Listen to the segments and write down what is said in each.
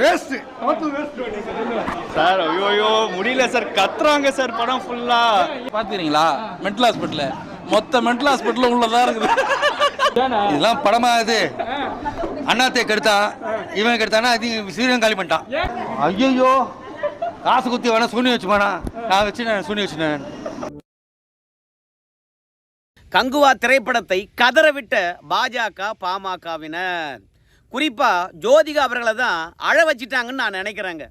Waste total waste sir ஐயோ ஐயோ முடியல சார். கத்துறாங்க சார் படம் ஃபுல்லா பாத்துக்கிறீங்களா மென்டல் ஹாஸ்பிட்டல் மொத்த மென்டல் ஹாஸ்பிட்டல் உள்ளதா இருக்குது. இதெல்லாம் படமா இது? அண்ணாத்தை கெடுத்தான் இவன் கெடுத்தானா? அது சீரியன் காலி பண்ணிட்டான். ஐயோ காசு குத்தி வேணா சூனி வச்சு வேணா நான் வச்சு நான் சூனி வச்சுனேன். கங்குவா திரைப்படத்தை கதறவிட்ட பாஜக பாமகவினர். குறிப்பாக ஜோதிகா அவர்களை தான் அழ வச்சிட்டாங்கன்னு நான் நினைக்கிறேங்க.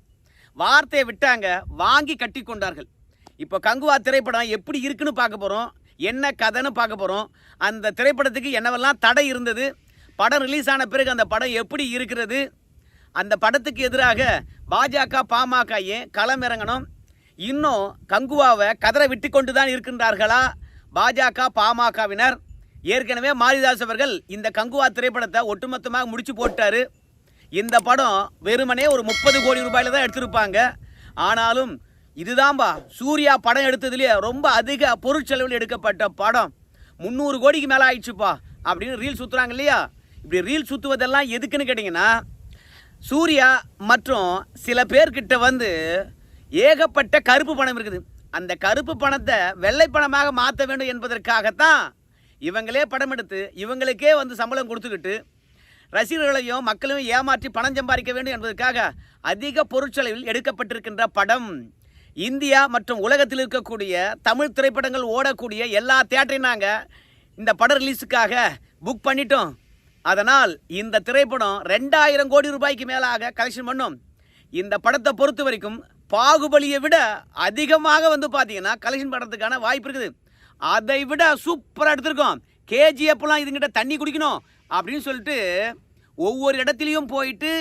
வார்த்தையை விட்டாங்க வாங்கி கட்டி கொண்டார்கள். இப்போ கங்குவா திரைப்படம் எப்படி இருக்குன்னு பார்க்க போகிறோம் என்ன கதைன்னு பார்க்க போகிறோம் அந்த திரைப்படத்துக்கு என்னவெல்லாம் தடை இருந்தது? படம் ரிலீஸ் ஆன பிறகு அந்த படம் எப்படி இருக்கிறது? அந்த படத்துக்கு எதிராக பாஜக பாமக ஏன் களம் இறங்கணும்? இன்னும் கங்குவாவை கதரை விட்டு கொண்டு தான் இருக்கின்றார்களா? பாஜக பாமகவினர் ஏற்கனவே மாரிதாஸ் அவர்கள் இந்த கங்குவா திரைப்படத்தை ஒட்டுமொத்தமாக முடிச்சு போட்டாரு. இந்த படம் வெறுமனே ஒரு முப்பது கோடி ரூபாயில தான் எடுத்திருப்பாங்க. ஆனாலும் இதுதான்பா சூர்யா படம் எடுத்ததுலேயே ரொம்ப அதிக பொருட்செலவில் எடுக்கப்பட்ட படம். முந்நூறு கோடிக்கு மேலே ஆயிடுச்சுப்பா அப்படின்னு ரீல் சுற்றுறாங்க இல்லையா? இப்படி ரீல் சுற்றுவதெல்லாம் எதுக்குன்னு கேட்டிங்கன்னா சூர்யா மற்றும் சில பேர்கிட்ட வந்து ஏகப்பட்ட கருப்பு பணம் இருக்குது. அந்த கருப்பு பணத்தை வெள்ளை பணமாக மாற்ற வேண்டும் என்பதற்காகத்தான் இவங்களே படம் எடுத்து இவங்களுக்கே வந்து சம்பளம் கொடுத்துக்கிட்டு ரசிகர்களையும் மக்களையும் ஏமாற்றி பணம் சம்பாதிக்க வேண்டும் என்பதற்காக அதிக பொருட்செலவில் எடுக்கப்பட்டிருக்கின்ற படம். இந்தியா மற்றும் உலகத்தில் இருக்கக்கூடிய தமிழ் திரைப்படங்கள் ஓடக்கூடிய எல்லா தேட்டரையும் நாங்கள் இந்த படம் ரிலீஸுக்காக புக் பண்ணிட்டோம். அதனால் இந்த திரைப்படம் ரெண்டாயிரம் கோடி ரூபாய்க்கு மேலாக கலெக்ஷன் பண்ணும். இந்த படத்தை பொறுத்த வரைக்கும் பாகுபலியை விட அதிகமாக வந்து பார்த்தீங்கன்னா கலெக்ஷன் பண்ணுறதுக்கான வாய்ப்பு இருக்குது. அதை விட சூப்பராக எடுத்திருக்கோம். கேஜிஎஃப்லாம் இதுங்கிட்ட தண்ணி குடிக்கணும் அப்படின்னு சொல்லிட்டு ஒவ்வொரு இடத்துலையும் போயிட்டு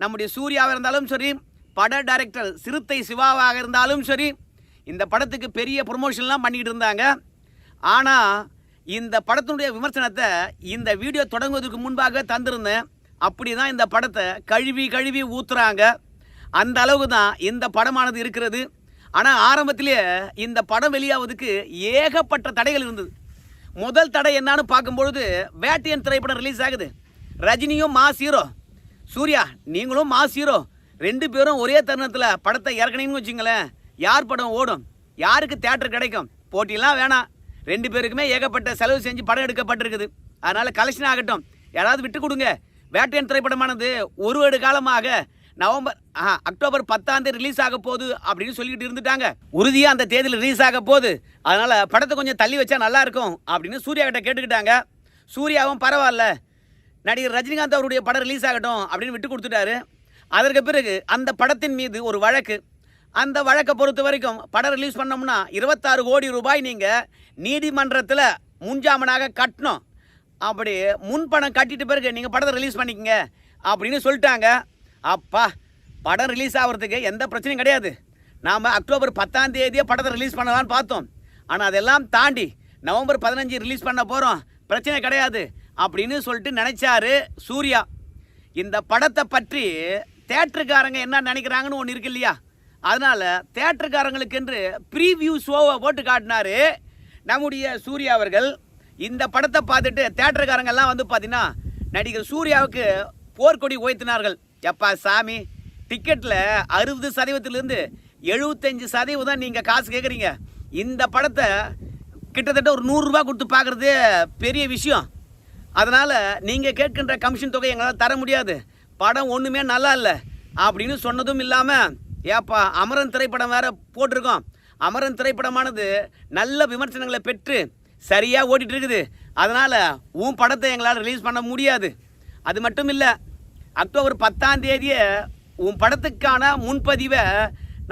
நம்முடைய சூர்யாவாக இருந்தாலும் சரி பட டைரக்டர் சிறுத்தை சிவாவாக இருந்தாலும் சரி இந்த படத்துக்கு பெரிய ப்ரொமோஷன்லாம் பண்ணிக்கிட்டு இருந்தாங்க. ஆனால் இந்த படத்தினுடைய விமர்சனத்தை இந்த வீடியோ தொடங்குவதற்கு முன்பாக தந்திருந்தேன். அப்படி தான் இந்த படத்தை கழுவி கழுவி ஊற்றுறாங்க அந்த அளவுக்கு தான் இந்த படமானது இருக்கிறது. ஆனால் ஆரம்பத்திலேயே இந்த படம் வெளியாவதுக்கு ஏகப்பட்ட தடைகள் இருந்தது. முதல் தடை என்னன்னு பார்க்கும்பொழுது வேட்டையன் திரைப்படம் ரிலீஸ் ஆகுது. ரஜினியும் மாஸ் ஹீரோ சூர்யா நீங்களும் மாஸ் ஹீரோ ரெண்டு பேரும் ஒரே தருணத்தில் படத்தை இறக்கணும்னு வச்சுங்களேன் யார் படம் ஓடும்? யாருக்கு தேட்டர் கிடைக்கும்? போட்டியெல்லாம் வேணாம். ரெண்டு பேருக்குமே ஏகப்பட்ட செலவு செஞ்சு படம் எடுக்கப்பட்டிருக்குது. அதனால் கலெக்ஷன் ஆகட்டும். யாராவது விட்டு கொடுங்க. வேட்டையன் திரைப்படமானது ஒரு வருட காலமாக நவம்பர் அக்டோபர் பத்தாம் தேதி ரிலீஸ் ஆக போகுது அப்படின்னு சொல்லிட்டு இருந்துட்டாங்க. உறுதியாக அந்த தேதியில் ரிலீஸ் ஆக போகுது. அதனால் படத்தை கொஞ்சம் தள்ளி வச்சா நல்லா இருக்கும் அப்படின்னு சூர்யா கிட்ட கேட்டுக்கிட்டாங்க. சூர்யாவும் பரவாயில்ல. நடிகர் ரஜினிகாந்த் அவருடைய படம் ரிலீஸ் ஆகட்டும் அப்படின்னு விட்டு கொடுத்துட்டாரு. அதற்கு பிறகு அந்த படத்தின் மீது ஒரு வழக்கு. அந்த வழக்கை பொறுத்த வரைக்கும் படம் ரிலீஸ் பண்ணோம்னா இருபத்தாறு கோடி ரூபாய் நீங்கள் நீதிமன்றத்தில் முன்ஜாமனாக கட்டணும். அப்படி முன் பணம் கட்டிட்டு பிறகு நீங்கள் படத்தை ரிலீஸ் பண்ணிக்கங்க அப்படின்னு சொல்லிட்டாங்க. அப்பா படம் ரிலீஸ் ஆகிறதுக்கு எந்த பிரச்சனையும் கிடையாது. நாம் அக்டோபர் பத்தாம் தேதியே படத்தை ரிலீஸ் பண்ணலான்னு பார்த்தோம். ஆனால் அதெல்லாம் தாண்டி நவம்பர் பதினஞ்சு ரிலீஸ் பண்ண போகிறோம் பிரச்சனை கிடையாது அப்படின்னு சொல்லிட்டு நினச்சாரு சூர்யா. இந்த படத்தை பற்றி தேட்டருக்காரங்க என்ன நினைக்கிறாங்கன்னு ஒன்று இருக்கு இல்லையா? அதனால் தேட்டருக்காரங்களுக்கு என்று ப்ரீவியூ ஷோவை போட்டு காட்டினாரு நம்முடைய சூர்யா அவர்கள். இந்த படத்தை பார்த்துட்டு தேட்டருக்காரங்கெல்லாம் வந்து பார்த்தீங்கன்னா நடிகர் சூர்யாவுக்கு போர்க்கொடி உயர்த்தினார்கள். எப்பா சாமி டிக்கெட்டில் அறுபது சதவீதத்துலேருந்து எழுபத்தஞ்சு சதவீதம் நீங்கள் காசு கேட்குறீங்க இந்த படத்தை கிட்டத்தட்ட ஒரு நூறுரூவா கொடுத்து பார்க்குறது பெரிய விஷயம். அதனால் நீங்கள் கேட்கின்ற கமிஷன் தொகை எங்களால் தர முடியாது. படம் ஒன்றுமே நல்லா இல்லை அப்படின்னு சொன்னதும் இல்லாமல் ஏப்பா அமரன் திரைப்படம் வேறு போட்டிருக்கோம். அமரன் திரைப்படமானது நல்ல விமர்சனங்களை பெற்று சரியாக ஓடிட்டு இருக்குது. அதனால் உன் படத்தை எங்களால் ரிலீஸ் பண்ண முடியாது. அது மட்டும் இல்லை அக்டோபர் பத்தாம் தேதியே உன் படத்துக்கான முன்பதிவை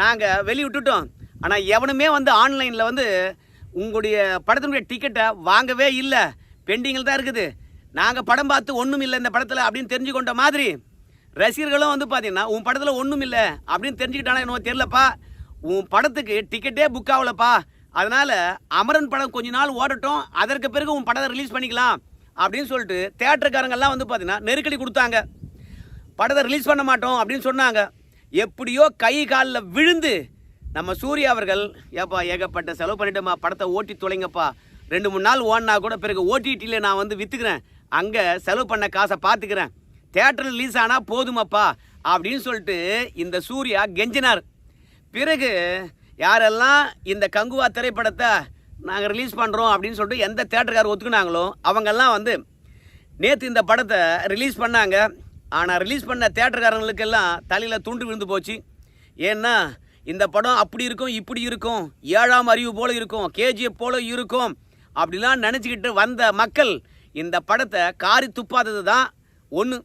நாங்கள் வெளியிட்டுட்டோம். ஆனால் எவனுமே வந்து ஆன்லைனில் வந்து உங்களுடைய படத்தினுடைய டிக்கெட்டை வாங்கவே இல்லை. பெண்டிங்கில் தான் இருக்குது. நாங்கள் படம் பார்த்து ஒன்றும் இல்லை இந்த படத்தில் அப்படின்னு தெரிஞ்சுக்கொண்ட மாதிரி ரசிகர்களும் வந்து பார்த்தீங்கன்னா உன் படத்தில் ஒன்றும் இல்லை அப்படின்னு தெரிஞ்சுக்கிட்டானா என்னவோ தெரிலப்பா உன் படத்துக்கு டிக்கெட்டே புக் ஆகலப்பா. அதனால் அமரன் படம் கொஞ்ச நாள் ஓடட்டும். அதற்கு பிறகு உன் படத்தை ரிலீஸ் பண்ணிக்கலாம் அப்படின்னு சொல்லிட்டு தேட்டருக்காரங்கெல்லாம் வந்து பார்த்தீங்கன்னா நெருக்கடி கொடுத்தாங்க. படத்தை ரிலீஸ் பண்ண மாட்டோம் அப்படின்னு சொன்னாங்க. எப்படியோ கை காலில் விழுந்து நம்ம சூர்யா அவர்கள் ஏப்பா ஏகப்பட்ட செலவு பண்ணிட்டோமா படத்தை ஓட்டி தொலைங்கப்பா. ரெண்டு மூணு நாள் ஓடினா கூட பிறகு ஓடிடியில் நான் வந்து விற்றுக்கிறேன் அங்கே செலவு பண்ண காசை பார்த்துக்கிறேன். தேட்டர் ரிலீஸ் ஆனால் போதுமாப்பா அப்படின்னு சொல்லிட்டு இந்த சூர்யா கெஞ்சினார். பிறகு யாரெல்லாம் இந்த கங்குவா திரைப்படத்தை நாங்கள் ரிலீஸ் பண்ணுறோம் அப்படின்னு சொல்லிட்டு எந்த தேட்டருக்காரர் ஒத்துக்குனாங்களோ அவங்கெல்லாம் வந்து நேற்று இந்த படத்தை ரிலீஸ் பண்ணாங்க. ஆனால் ரிலீஸ் பண்ண தேட்டருக்காரங்களுக்கெல்லாம் தலையில் துண்டு விழுந்து போச்சு. ஏன்னா இந்த படம் அப்படி இருக்கும் இப்படி இருக்கும் ஏழாம் அறிவு போல இருக்கும் கேஜிஎஃப் போல இருக்கும் அப்படிலாம் நினச்சிக்கிட்டு வந்த மக்கள் இந்த படத்தை காரி துப்பாதது தான் ஒன்று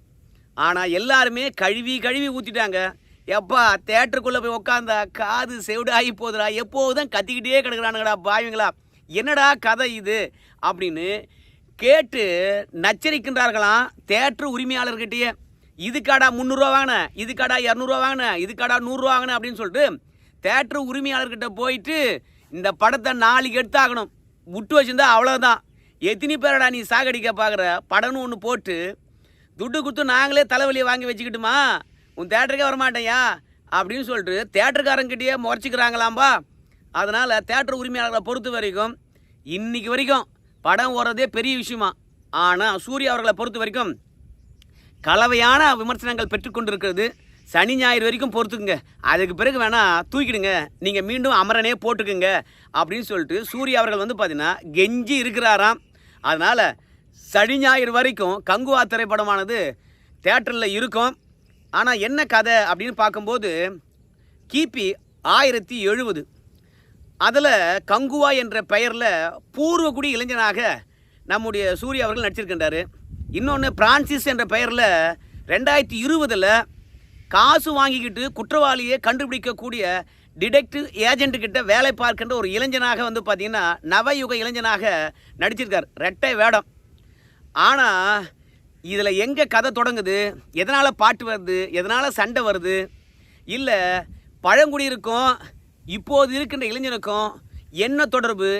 ஆனால் எல்லாருமே கழுவி கழுவி ஊற்றிட்டாங்க எப்பா தேட்டருக்குள்ளே போய் உட்காந்தா காது செவிடு ஆகி போகுதுடா எப்போதும் கத்திக்கிட்டே கிடக்குறானுங்கடா பாவிங்களா. என்னடா கதை இது? அப்படின்னு கேட்டு நச்சரிக்கின்றார்களாம் தேட்டர் உரிமையாளர்கிட்டயே. இதுக்காடா முந்நூறுரூவா வாங்கினேன் இதுக்காடா இரநூறுவா வாங்கினேன் இதுக்காடா நூறுரூவா வாங்கினேன் அப்படின்னு சொல்லிட்டு தேட்டர் உரிமையாளர்கிட்ட போயிட்டு இந்த படத்தை நாளைக்கு எடுத்தாகணும். விட்டு வச்சிருந்தா அவ்வளோதான் எத்தனை பேரடா நீ சாகடிக்க பார்க்குற படம்னு ஒன்று போட்டு துட்டு கொடுத்து நாங்களே தலைவலியை வாங்கி வச்சுக்கிட்டுமா? உன் தேட்டருக்கே வரமாட்டேயா அப்படின்னு சொல்லிட்டு தேட்டருக்காரங்கிட்டயே முறைச்சிக்கிறாங்களாம்பா. அதனால் தேட்டர் உரிமையாளர்களை பொறுத்த வரைக்கும் இன்றைக்கி வரைக்கும் படம் ஓடுறதே பெரிய விஷயமா. ஆனால் சூர்யா அவர்களை பொறுத்த வரைக்கும் கலவையான விமர்சனங்கள் பெற்றுக்கொண்டிருக்கிறது சனி ஞாயிறு வரைக்கும் பொறுத்துக்குங்க. அதுக்கு பிறகு வேணா தூக்கிடுங்க. நீங்கள் மீண்டும் அமரனே போட்டுக்குங்க. அப்படின்னு சொல்லிட்டு சூரிய அவர்கள் வந்து பார்த்தீங்கன்னா கெஞ்சி இருக்கிறாராம். அதனால் சனி ஞாயிறு வரைக்கும் கங்குவா திரைப்படமானது தேட்டரில் இருக்கும். ஆனால் என்ன கதை அப்படின்னு பார்க்கும்போது கிபி ஆயிரத்தி எழுபது. அதில் கங்குவா என்ற பெயரில் பூர்வகுடி இளைஞனாக நம்முடைய சூர்யா அவர்கள் நடிச்சிருக்கின்றார். இன்னொன்று பிரான்சிஸ் என்ற பெயரில் ரெண்டாயிரத்தி இருபதில் காசு வாங்கிக்கிட்டு குற்றவாளியை கண்டுபிடிக்கக்கூடிய டிடெக்டிவ் ஏஜென்ட்டுக்கிட்ட வேலை பார்க்கின்ற ஒரு இளைஞனாக வந்து பார்த்திங்கன்னா நவயுக இளைஞனாக நடிச்சிருக்கார். ரெட்டை வேடம். ஆனால் இதில் எங்கே கதை தொடங்குது? எதனால் பாட்டு வருது? எதனால் சண்டை வருது? இல்லை பழங்குடியிருக்கும் இப்போது இருக்கின்ற இளைஞனுக்கும் என்ன தொடர்பு?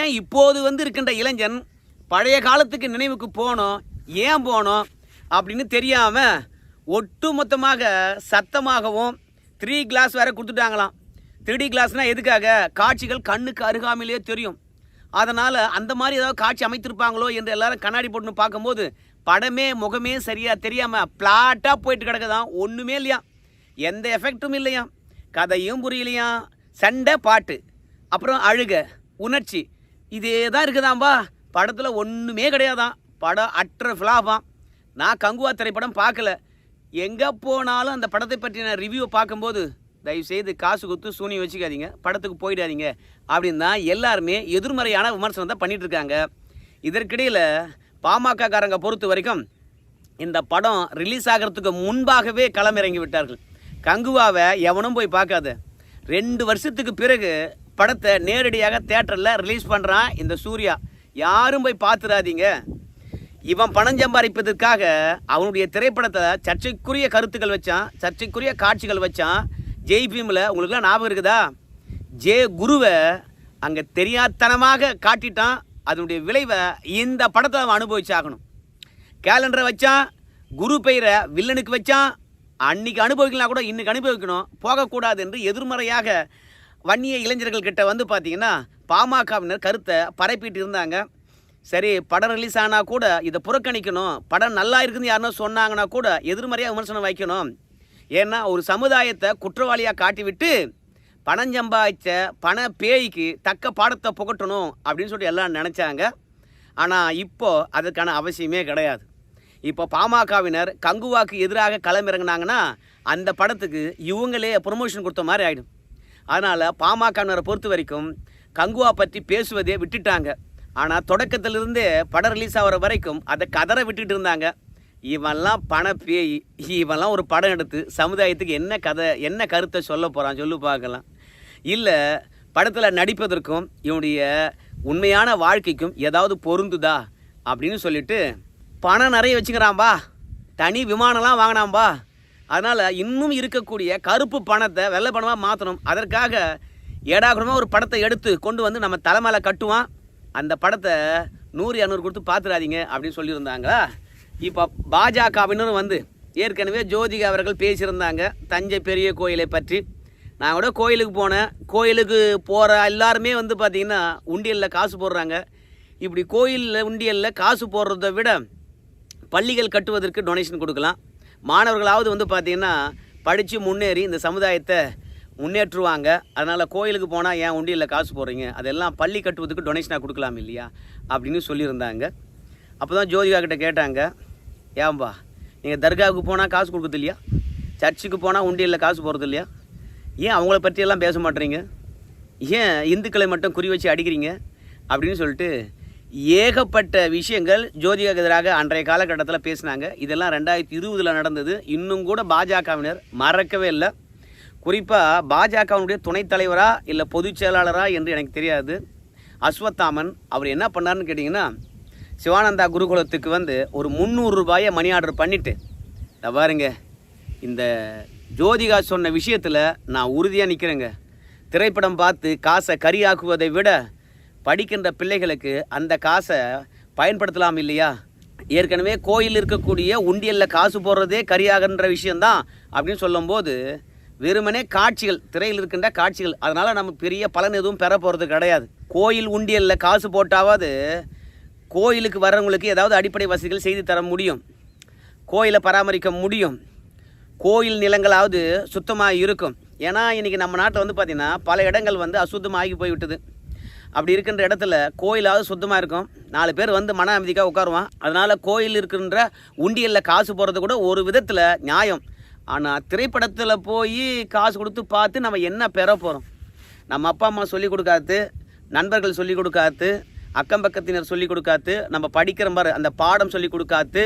ஏன் இப்போது வந்து இருக்கின்ற இளைஞன் பழைய காலத்துக்கு நினைவுக்கு போனோம் ஏன் போனோம் அப்படின்னு தெரியாமல் ஒட்டு மொத்தமாக சத்தமாகவும் த்ரீ கிளாஸ் வேறு கொடுத்துட்டாங்களாம். த்ரீ கிளாஸ்னால் எதுக்காக? காட்சிகள் கண்ணுக்கு அருகாமையிலேயே தெரியும். அதனால் அந்த மாதிரி ஏதாவது காட்சி அமைத்திருப்பாங்களோ என்று எல்லாரும் கண்ணாடி போட்டுன்னு பார்க்கும்போது படமே முகமே சரியாக தெரியாமல் பிளாட்டாக போயிட்டு கிடக்குதான் ஒன்றுமே இல்லையா? எந்த எஃபெக்ட்டும் இல்லையா? கதையும் புரியலையா? சண்டை பாட்டு அப்புறம் அழுக உணர்ச்சி இதே தான் இருக்குதாம்பா. படத்தில் ஒன்றுமே கிடையாதான் படம் அற்ற ஃப்ளாபாம் நான் கங்குவா திரைப்படம் பார்க்கல. எங்கே போனாலும் அந்த படத்தை பற்றி நான் ரிவ்யூ பார்க்கும்போது தயவுசெய்து காசு கொடுத்து சூனியம் வச்சுக்காதீங்க. படத்துக்கு போயிடாதீங்க. அப்படின்னு தான் எல்லாருமே எதிர்மறையான விமர்சனம் தான் பண்ணிட்டு இருக்காங்க இதற்கிடையில் பாமகக்காரங்க பொறுத்த வரைக்கும் இந்த படம் ரிலீஸ் ஆகிறதுக்கு முன்பாகவே களமிறங்கி விட்டார்கள். கங்குவாவை எவனும் போய் பார்க்காத. ரெண்டு வருஷத்துக்கு பிறகு படத்தை நேரடியாக தேட்டரில் ரிலீஸ் பண்ணுறான் இந்த சூர்யா. யாரும் போய் பார்த்துடாதீங்க இவன் பணம் சம்பாதிப்பதற்காக அவனுடைய திரைப்படத்தை சர்ச்சைக்குரிய கருத்துக்கள் வச்சான் சர்ச்சைக்குரிய காட்சிகள் வச்சான். ஜெய் பீமில் உங்களுக்குலாம் ஞாபகம் இருக்குதா? ஜே குருவை அங்கே தெரியாத்தனமாக காட்டிட்டான். அதனுடைய விளைவை இந்த படத்தை அவன் அனுபவிச்சாகணும் கேலண்டரை வச்சான் குரு பெயரை வில்லனுக்கு வச்சான். அன்னைக்கு அனுபவிக்கலாம் கூட இன்னைக்கு அனுபவிக்கணும். போகக்கூடாது என்று எதிர்மறையாக வன்னிய இளைஞர்கள் கிட்ட வந்து பார்த்தீங்கன்னா பாமகவினர் கருத்தை பரப்பிட்டு இருந்தாங்க. சரி படம் ரிலீஸ் ஆனால் கூட இதை புறக்கணிக்கணும். படம் நல்லா இருக்குதுன்னு யாருன்னா சொன்னாங்கன்னா கூட எதிர்மறையாக விமர்சனம் வைக்கணும். ஏன்னா ஒரு சமுதாயத்தை குற்றவாளியாக காட்டிவிட்டு பணம் சம்பாதிச்ச பண பேய்க்கு தக்க பாடத்தை புகட்டணும் அப்படின்னு சொல்லிட்டு எல்லாம் நினச்சாங்க. ஆனால் இப்போ அதுக்கான அவசியமே கிடையாது. இப்போ பாமகவினர் கங்குவாக்கு எதிராக களமிறங்கினாங்கன்னா அந்த படத்துக்கு இவங்களே ப்ரொமோஷன் கொடுத்த மாதிரி ஆகிடும் அதனால் பாமகவினரை பொறுத்த வரைக்கும் கங்குவா பற்றி பேசுவதே விட்டுட்டாங்க. ஆனால் தொடக்கத்திலிருந்தே படம் ரிலீஸ் ஆகிற வரைக்கும் அதை கதரை விட்டுட்டு இருந்தாங்க. இவன்லாம் பண பேய். இவன்லாம் ஒரு படம் எடுத்து சமுதாயத்துக்கு என்ன கதை என்ன கருத்தை சொல்ல போகிறான் சொல்லு பார்க்கலாம். இல்லை படத்தில் நடிப்பதற்கும் இவனுடைய உண்மையான வாழ்க்கைக்கும் ஏதாவது பொருந்துதா அப்படின்னு சொல்லிட்டு பணம் நிறைய வச்சுக்கிறான்பா தனி விமானம்லாம் வாங்கினாம்பா அதனால் இன்னும் இருக்கக்கூடிய கருப்பு பணத்தை வெள்ளை பணமாக மாற்றணும் அதற்காக ஏடாகுடமாக ஒரு படத்தை எடுத்து கொண்டு வந்து நம்ம தலைமையில் கட்டுவான். அந்த படத்தை நூறு இரநூறு கொடுத்து பார்த்துடாதீங்க அப்படின்னு சொல்லியிருந்தாங்களா? இப்போ பாஜகவினரும் வந்து ஏற்கனவே ஜோதிகா அவர்கள் பேசியிருந்தாங்க தஞ்சை பெரிய கோயிலை பற்றி. நான் கூட கோயிலுக்கு போனேன். கோயிலுக்கு போகிற எல்லாருமே வந்து பார்த்திங்கன்னா உண்டியலில் காசு போடுறாங்க. இப்படி கோயிலில் உண்டியலில் காசு போடுறத விட பள்ளிகள் கட்டுவதற்கு டொனேஷன் கொடுக்கலாம். மாணவர்களாவது வந்து பார்த்திங்கன்னா படித்து முன்னேறி இந்த சமுதாயத்தை முன்னேற்றுவாங்க. அதனால் கோயிலுக்கு போனால் ஏன் உண்டியில் காசு போடுறீங்க? அதெல்லாம் பள்ளி கட்டுவதுக்கு டொனேஷனாக கொடுக்கலாம் இல்லையா? அப்படின்னு சொல்லியிருந்தாங்க. அப்போ தான் ஜோதிகா கிட்ட கேட்டாங்க. ஏன்பா நீங்கள் தர்காவுக்கு போனால் காசு கொடுக்குறது இல்லையா? சர்ச்சுக்கு போனால் உண்டியில் காசு போகிறது இல்லையா? ஏன் அவங்கள பற்றியெல்லாம் பேச மாட்டேறீங்க? ஏன் இந்துக்களை மட்டும் குறி வச்சு அடிக்கிறீங்க? அப்படின்னு சொல்லிட்டு ஏகப்பட்ட விஷயங்கள் ஜோதிகாக்கு எதிராக அன்றைய காலகட்டத்தில் பேசினாங்க. இதெல்லாம் ரெண்டாயிரத்தி இருபதில் நடந்தது. இன்னும் கூட பாஜகவினர் மறக்கவே இல்லை. குறிப்பாக பாஜகவினுடைய துணைத் தலைவரா இல்லை பொதுச் செயலாளரா என்று எனக்கு தெரியாது. அஸ்வத்தாமன் அவர் என்ன பண்ணாருன்னு கேட்டிங்கன்னா சிவானந்தா குருகுலத்துக்கு வந்து ஒரு முந்நூறு ரூபாயை மணி ஆர்டர் பண்ணிவிட்டு பாருங்க இந்த ஜோதிகா சொன்ன விஷயத்தில் நான் உறுதியாக நிற்கிறேங்க திரைப்படம் பார்த்து காசை கரியாக்குவதை விட படிக்கின்ற பிள்ளைகளுக்கு அந்த காசை பயன்படுத்தலாம் இல்லையா? ஏற்கனவே கோயில் இருக்கக்கூடிய உண்டியலில் காசு போடுறதே கரியாகன்ற விஷயந்தான் அப்படின்னு சொல்லும்போது வெறுமனே காட்சிகள் திரையில் இருக்கின்ற காட்சிகள். அதனால் நம்ம பெரிய பலன் எதுவும் பெற போகிறது கிடையாது. கோயில் உண்டியலில் காசு போட்டாவது கோயிலுக்கு வர்றவங்களுக்கு ஏதாவது அடிப்படை வசதிகள் செய்து தர முடியும். கோயிலை பராமரிக்க முடியும். கோயில் நிலங்களாவது சுத்தமாக இருக்கும். ஏன்னா இன்றைக்கி நம்ம நாட்டில் வந்து பார்த்திங்கன்னா பல இடங்கள் வந்து அசுத்தமாகி போய்விட்டது. அப்படி இருக்கின்ற இடத்துல கோயிலாவது சுத்தமாக இருக்கும். நாலு பேர் வந்து மன அமைதிக்காக உட்காருவான். அதனால் கோயில் இருக்கின்ற உண்டியலில் காசு போடுறது கூட ஒரு விதத்தில் நியாயம். ஆனால் திரைப்படத்தில் போய் காசு கொடுத்து பார்த்து நம்ம என்ன பெற போகிறோம் நம்ம அப்பா அம்மா சொல்லிக் கொடுக்காது நண்பர்கள் சொல்லிக் கொடுக்காது அக்கம் பக்கத்தினர் சொல்லிக் கொடுக்காது நம்ம படிக்கிற மாதிரி அந்த பாடம் சொல்லிக் கொடுக்காது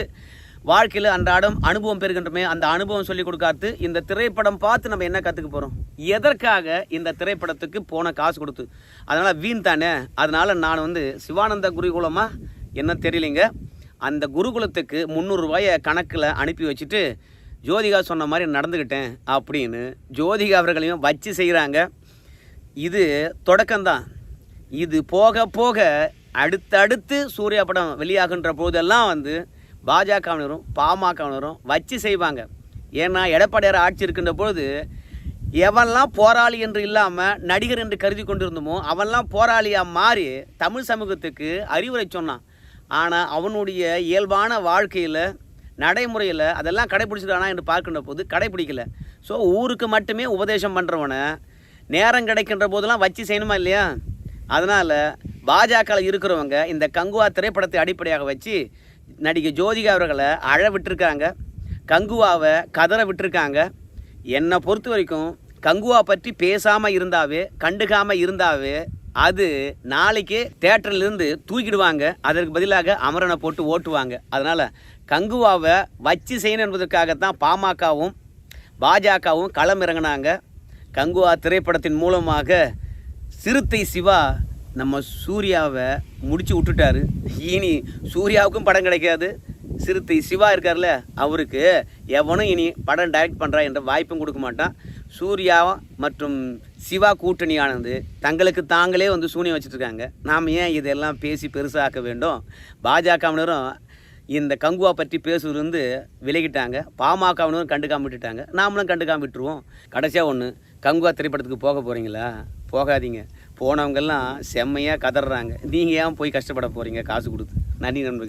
வாழ்க்கையில் அன்றாடம் அனுபவம் பெறுகின்றமே அந்த அனுபவம் சொல்லிக் கொடுக்காது இந்த திரைப்படம் பார்த்து நம்ம என்ன கற்றுக்க போகிறோம் எதற்காக இந்த திரைப்படத்துக்கு போன காசு கொடுத்து? அதனால் வீண் தானே? அதனால் நான் வந்து சிவானந்த குருகுலமாக என்ன தெரியலைங்க. அந்த குருகுலத்துக்கு முந்நூறுரூவாயை கணக்கில் அனுப்பி வச்சுட்டு ஜோதிகா சொன்ன மாதிரி நடந்துக்கிட்டேன் அப்படின்னு ஜோதிகா அவர்களையும் வச்சு செய்கிறாங்க. இது தொடக்கம்தான். இது போக போக அடுத்தடுத்து சூர்யா படம் வெளியாகின்ற போதெல்லாம் வந்து பாஜகவினரும் பாமகவினரும் வச்சு செய்வாங்க. ஏன்னா எடப்பாடியார் ஆட்சி இருக்கின்ற பொழுது எவன்லாம் போராளி என்று இல்லாமல் நடிகர் என்று கருதி கொண்டிருந்தோமோ அவன்லாம் போராளியாக மாறி தமிழ் சமூகத்துக்கு அறிவுரை சொன்னான். ஆனால் அவனுடைய இயல்பான வாழ்க்கையில் நடைமுறையில் அதெல்லாம் கடைப்பிடிச்சிருக்கானா என்று பார்க்கின்ற போது கடைப்பிடிக்கல ஸோ ஊருக்கு மட்டுமே உபதேசம் பண்ணுறவனை நேரம் கிடைக்கின்ற போதெல்லாம் வச்சு செய்யணுமா இல்லையா? அதனால் பாஜகவில் இருக்கிறவங்க இந்த கங்குவா திரைப்படத்தை அடிப்படையாக வச்சு நடிகை ஜோதிகா அவர்களை அழ விட்டுருக்காங்க. கங்குவாவை கதற விட்டுருக்காங்க. என்னை பொறுத்த வரைக்கும் கங்குவா பற்றி பேசாமல் இருந்தாவே கண்டுக்காமல் இருந்தாவே அது நாளைக்கே தேட்டர்லேருந்து தூக்கிடுவாங்க. அதற்கு பதிலாக அமரனை போட்டு ஓட்டுவாங்க. அதனால் கங்குவாவை வச்சு செய்யணும் என்பதற்காகத்தான் பாமகவும் பாஜகவும் களம் இறங்கினாங்க. கங்குவா திரைப்படத்தின் மூலமாக சிறுத்தை சிவா நம்ம சூர்யாவை முடிச்சு விட்டுட்டாரு. இனி சூர்யாவுக்கும் படம் கிடைக்காது. சிறுத்தை சிவா இருக்கார்ல அவருக்கு எவனும் இனி படம் டைரக்ட் பண்ணுறா என்ற வாய்ப்பும் கொடுக்க மாட்டான். சூர்யா மற்றும் சிவா கூட்டணியானது தங்களுக்கு தாங்களே வந்து சூனியம் வச்சுட்ருக்காங்க நாம் ஏன் இதெல்லாம் பேசி பெருசாக்க வேண்டும்? பாஜகவினரும் இந்த கங்குவா பற்றி பேசுவது வந்து விலகிட்டாங்க. பாமகவினரும் கண்டுக்காம விட்டுட்டாங்க. நாமளும் கண்டுக்காம விட்டுருவோம். கடைசியாக ஒன்று கங்குவா திரைப்படத்துக்கு போக போகிறீங்களா போகாதீங்க. போனவங்கெல்லாம் செம்மையாக கதறாங்க. நீங்கள் ஏன் போய் கஷ்டப்பட போகிறீங்க காசு கொடுத்து. நன்றி நண்பர்கள்.